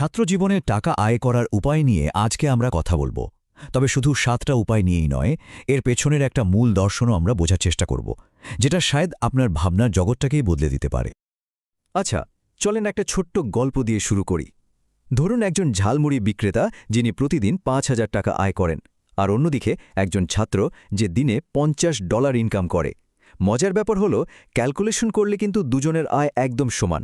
ছাত্রজীবনে টাকা আয় করার উপায় নিয়ে আজকে আমরা কথা বলব। তবে শুধু সাতটা উপায় নিয়েই নয়, এর পেছনের একটা মূল দর্শনও আমরা বোঝার চেষ্টা করব, যেটা শায়দ আপনার ভাবনার জগৎটাকেই বদলে দিতে পারে। আচ্ছা চলেন একটা ছোট্ট গল্প দিয়ে শুরু করি। ধরুন একজন ঝালমুড়ি বিক্রেতা যিনি প্রতিদিন পাঁচ হাজার টাকা আয় করেন, আর অন্যদিকে একজন ছাত্র যে দিনে পঞ্চাশ ডলার ইনকাম করে। মজার ব্যাপার হল, ক্যালকুলেশন করলে কিন্তু দুজনের আয় একদম সমান।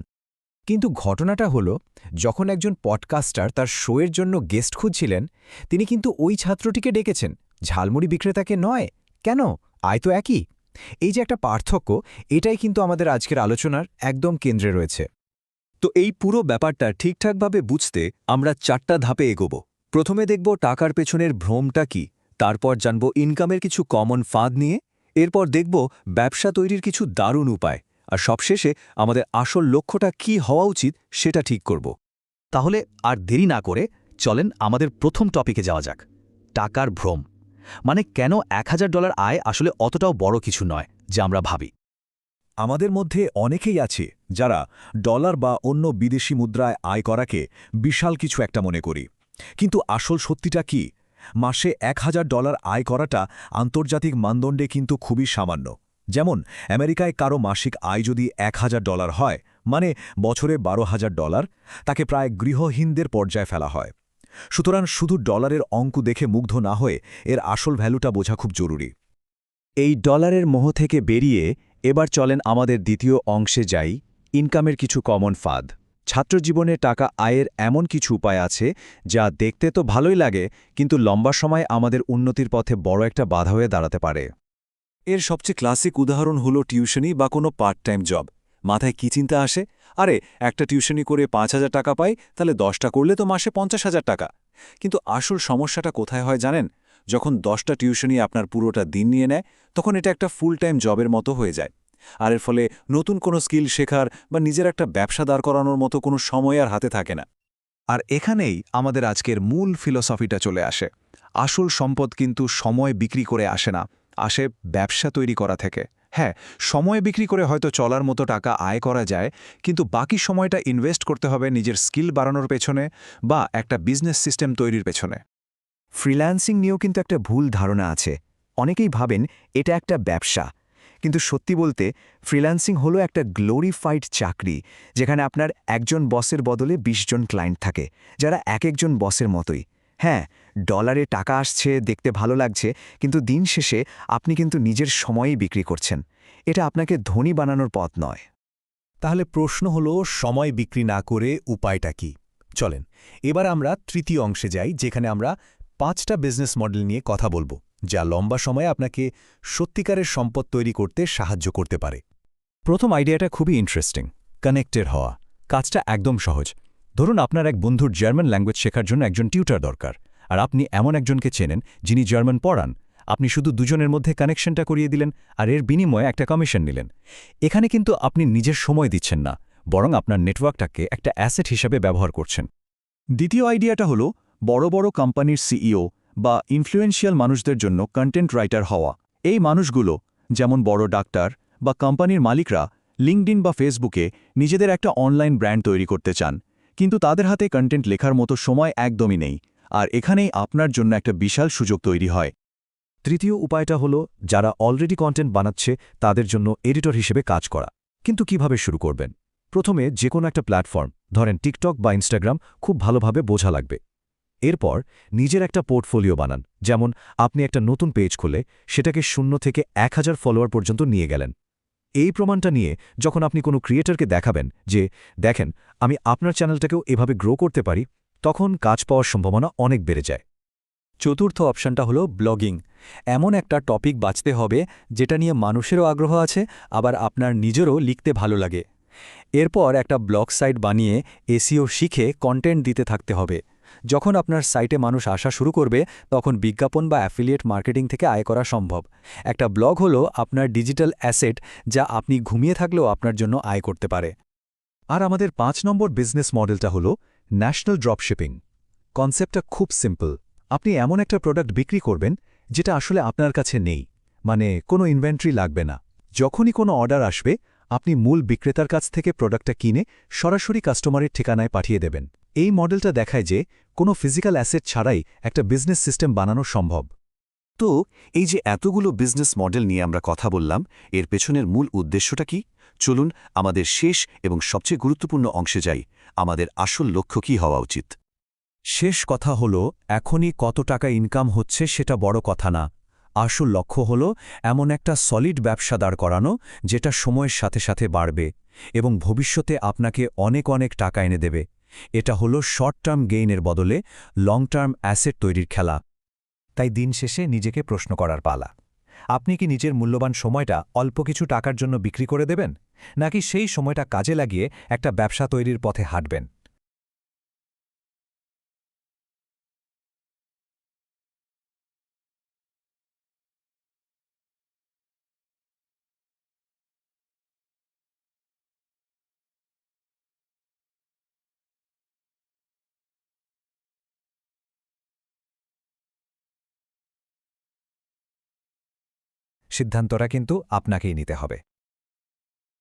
কিন্তু ঘটনাটা হলো, যখন একজন পডকাস্টার তার শোয়ের জন্য গেস্ট খুঁজছিলেন, তিনি কিন্তু ওই ছাত্রটিকে ডেকেছেন। ঝালমুড়ি বিক্রেতাকে নয়। কেন? আয় তো একই। এই যে একটা পার্থক্য, এটাই কিন্তু আমাদের আজকের আলোচনার একদম কেন্দ্রে রয়েছে। তো এই পুরো ব্যাপারটা ঠিকঠাকভাবে বুঝতে আমরা চারটা ধাপে এগোব। প্রথমে দেখব টাকার পেছনের ভ্রমটা কি, তারপর জানব ইনকামের কিছু কমন ফাঁদ নিয়ে, এরপর দেখব ব্যবসা তৈরির কিছু দারুণ উপায়। আর সবশেষে আমাদের আসল লক্ষ্যটা কি হওয়া উচিত সেটা ঠিক করব। তাহলে আর দেরি না করে চলেন আমাদের প্রথম টপিকে যাওয়া যাক, টাকার ভ্রম। মানে কেন এক হাজার ডলার আয় আসলে অতটাও বড় কিছু নয়, যা আমরা ভাবি। আমাদের মধ্যে অনেকেই আছে যারা ডলার বা অন্য বিদেশি মুদ্রায় আয় করাকে বিশাল কিছু একটা মনে করি। কিন্তু আসল সত্যিটা কি? মাসে এক হাজার ডলার আয় করাটা আন্তর্জাতিক মানদণ্ডে কিন্তু খুবই সামান্য। যেমন, আমেরিকায় কারও মাসিক আয় যদি এক হাজার ডলার হয় মানে বছরে বারো হাজার ডলার, তাকে প্রায় গৃহহীনদের পর্যায়ে ফেলা হয়। সুতরাং শুধু ডলারের অঙ্ক দেখে মুগ্ধ না হয়ে এর আসল ভ্যালুটা বোঝা খুব জরুরি। এই ডলারের মোহ থেকে বেরিয়ে এবার চলেন আমাদের দ্বিতীয় অংশে যাই, ইনকামের কিছু কমন ফাঁদ। ছাত্রজীবনে টাকা আয়ের এমন কিছু উপায় আছে, যা দেখতে তো ভালোই লাগে, কিন্তু লম্বা সময় আমাদের উন্নতির পথে বড় একটা বাধা হয়ে দাঁড়াতে পারে। এর সবচেয়ে ক্লাসিক উদাহরণ হলো টিউশনি বা কোনো পার্ট টাইম জব। মাথায় কি চিন্তা আসে? আরে, একটা টিউশনি করে পাঁচ হাজার টাকা পাই, তাহলে দশটা করলে তো মাসে পঞ্চাশ হাজার টাকা। কিন্তু আসল সমস্যাটা কোথায় হয় জানেন? যখন দশটা টিউশনি আপনার পুরোটা দিন নিয়ে নেয়, তখন এটা একটা ফুল টাইম জবের মতো হয়ে যায়। আর এর ফলে নতুন কোনো স্কিল শেখার বা নিজের একটা ব্যবসা দাঁড় করানোর মতো কোনো সময় আর হাতে থাকে না। আর এখানেই আমাদের আজকের মূল ফিলসফিটা চলে আসে। আসল সম্পদ কিন্তু সময় বিক্রি করে আসে না। আসে ব্যবসা তৈরি করা থেকে। হ্যাঁ সময় বিক্রি করে হয়তো চলার মতো টাকা আয় করা যায়, কিন্তু বাকি সময়টা ইনভেস্ট করতে হবে নিজের স্কিল বাড়ানোর পেছনে বা একটা বিজনেস সিস্টেম তৈরির পেছনে। ফ্রিল্যান্সিং নিয়েও কিন্তু একটা ভুল ধারণা আছে। অনেকেই ভাবেন এটা একটা ব্যবসা। কিন্তু সত্যি বলতে ফ্রিল্যান্সিং হলো একটা গ্লোরিফাইড চাকরি, যেখানে আপনার একজন বসের বদলে ২০ জন ক্লায়েন্ট থাকে, যারা এক একজন বসের মতোই। হ্যাঁ ডলারে টাকা আসছে, দেখতে ভালো লাগছে, কিন্তু দিন শেষে আপনি কিন্তু নিজের সময়ই বিক্রি করছেন। এটা আপনাকে ধনী বানানোর পথ নয়। তাহলে প্রশ্ন হলো, সময় বিক্রি না করে উপায়টা কি? চলেন, এবার আমরা তৃতীয় অংশে যাই, যেখানে আমরা পাঁচটা বিজনেস মডেল নিয়ে কথা বলব, যা লম্বা সময়ে আপনাকে সত্যিকারের সম্পদ তৈরি করতে সাহায্য করতে পারে। প্রথম আইডিয়াটা খুবই ইন্টারেস্টিং কানেক্টেড হওয়া, কাজটা একদম সহজ। ধরুন আপনার এক বন্ধুর জার্মান ল্যাঙ্গুয়েজ শেখার জন্য একজন টিউটার দরকার, আর আপনি এমন একজনকে চেনেন যিনি জার্মান পড়ান। আপনি শুধু দুজনের মধ্যে কানেকশনটা করিয়ে দিলেন আর এর বিনিময়ে একটা কমিশন নিলেন। এখানে কিন্তু আপনি নিজের সময় দিচ্ছেন না, বরং আপনার নেটওয়ার্কটাকে একটা অ্যাসেট হিসাবে ব্যবহার করছেন। দ্বিতীয় আইডিয়াটা হল বড় বড় কোম্পানির সিইও বা ইনফ্লুয়েন্সিয়াল মানুষদের জন্য কন্টেন্ট রাইটার হওয়া। এই মানুষগুলো, যেমন বড় ডাক্তার বা কোম্পানির মালিকরা লিঙ্কডিন বা ফেসবুকে নিজেদের একটা অনলাইন ব্র্যান্ড তৈরি করতে চান। কিন্তু তাদের হাতে কন্টেন্ট লেখার মতো সময় একদমই নেই, আর এখানেই আপনার জন্য একটা বিশাল সুযোগ তৈরি হয়। তৃতীয় উপায়টা হলো, যারা অলরেডি কন্টেন্ট বানাচ্ছে, তাদের জন্য এডিটর হিসেবে কাজ করা। কিন্তু কীভাবে শুরু করবেন? প্রথমে যে কোনো একটা প্ল্যাটফর্ম ধরেন টিকটক বা ইনস্টাগ্রাম খুব ভালোভাবে বোঝা লাগবে। এরপর নিজের একটা পোর্টফোলিও বানান, যেমন আপনি একটা নতুন পেজ খুলে, সেটাকে শূন্য থেকে এক হাজার ফলোয়ার পর্যন্ত নিয়ে গেলেন। এই প্রমাণটা নিয়ে যখন আপনি কোনো ক্রিয়েটরকে দেখাবেন যে, দেখেন, আমি আপনার চ্যানেলটাকেও এভাবে গ্রো করতে পারি, তখন কাজ পাওয়ার সম্ভাবনা অনেক বেড়ে যায়। চতুর্থ অপশানটা হলো ব্লগিং। এমন একটা টপিক বাঁচতে হবে যেটা নিয়ে মানুষেরও আগ্রহ আছে, আবার আপনার নিজেরও লিখতে ভালো লাগে। এরপর একটা ব্লগ সাইট বানিয়ে এসিও শিখে কন্টেন্ট দিতে থাকতে হবে। যখন আপনার সাইটে মানুষ আসা শুরু করবে, তখন বিজ্ঞাপন বা অ্যাফিলিয়েট মার্কেটিং থেকে আয় করা সম্ভব। একটা ব্লগ হলো আপনার ডিজিটাল অ্যাসেট যা আপনি ঘুমিয়ে থাকলেও আপনার জন্য আয় করতে পারে। আর আমাদের পাঁচ নম্বর বিজনেস মডেলটা হলো ন্যাশনাল ড্রপশিপিং। কনসেপ্টটা খুব সিম্পল। আপনি এমন একটা প্রোডাক্ট বিক্রি করবেন যেটা আসলে আপনার কাছে নেই মানে কোনো ইনভেন্টরি লাগবে না। যখনই কোনো অর্ডার আসবে, আপনি মূল বিক্রেতার কাছ থেকে প্রোডাক্টটা কিনে সরাসরি কাস্টমারের ঠিকানায় পাঠিয়ে দেবেন। এই মডেলটা দেখায় যে কোনো ফিজিক্যাল অ্যাসেট ছাড়াই একটা বিজনেস সিস্টেম বানানো সম্ভব। তো, এই যে এতগুলো বিজনেস মডেল নিয়ে আমরা কথা বললাম, এর পেছনের মূল উদ্দেশ্যটা কি? চলুন আমাদের শেষ এবং সবচেয়ে গুরুত্বপূর্ণ অংশে যাই, আমাদের আসল লক্ষ্য কী হওয়া উচিত? শেষ কথা হল, এখনই কত টাকা ইনকাম হচ্ছে সেটা বড় কথা না। আসল লক্ষ্য হল, এমন একটা সলিড ব্যবসা দাঁড় করানো, যেটা সময়ের সাথে সাথে বাড়বে এবং ভবিষ্যতে আপনাকে অনেক অনেক টাকা এনে দেবে। এটা হলো শর্ট টার্ম গেইনের বদলে লং টার্ম অ্যাসেট তৈরির খেলা। তাই দিন শেষে নিজেকে প্রশ্ন করার পালা। আপনি কি নিজের মূল্যবান সময়টা অল্প কিছু টাকার জন্য বিক্রি করে দেবেন? নাকি সেই সময়টা কাজে লাগিয়ে একটা ব্যবসা তৈরির পথে হাঁটবেন? সিদ্ধান্তটা কিন্তু আপনাকেই নিতে হবে।